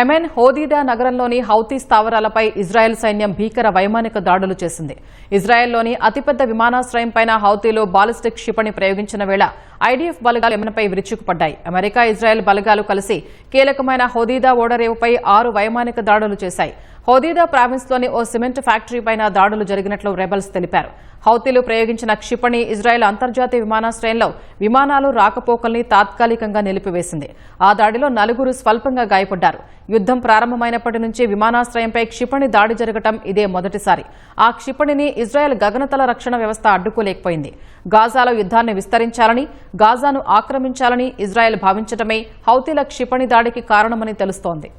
Amen హోదీదా నగరంలోని Houthi స్థావరాలపై Israel సైన్యం భీకర వైమానిక దాడులు చేసింది. ఇజ్రాయెల్లోని అతిపెద్ద విమానాశ్రయంపైన హౌతీలో బాలిస్టిక్ క్షిపణి ప్రయోగించిన వేళ ఐడీఎఫ్ బలగాలు ఎమెన్పై విరుచుకుపడ్డాయి. అమెరికా ఇజ్రాయెల్ బలగాలు కలిసి కీలకమైన హోదీదా ఓడరేవుపై ఆరు వైమానిక దాడులు చేశాయి. హోదీదా ప్రావిన్స్లోని ఓ సిమెంట్ ఫ్యాక్టరీపైన దాడులు జరిగినట్లు రెబల్స్ తెలిపారు. హౌతీలు ప్రయోగించిన క్షిపణి ఇజ్రాయెల్ అంతర్జాతీయ విమానాశ్రయంలో విమానాలు రాకపోకల్ని తాత్కాలికంగా నిలిపివేసింది. ఆ దాడిలో నలుగురు స్వల్పంగా గాయపడ్డారు. యుద్దం ప్రారంభమైనప్పటి నుంచి విమానాశ్రయంపై క్షిపణి దాడి జరగటం ఇదే మొదటిసారి. ఆ క్షిపణిని ఇజ్రాయెల్ గగనతల రక్షణ వ్యవస్థ అడ్డుకోలేకపోయింది. గాజాలో యుద్దాన్ని విస్తరించాలని గాజాను ఆక్రమించాలని ఇజ్రాయెల్ భావించటమే హౌతీల క్షిపణి దాడికి కారణమని తెలుస్తోంది.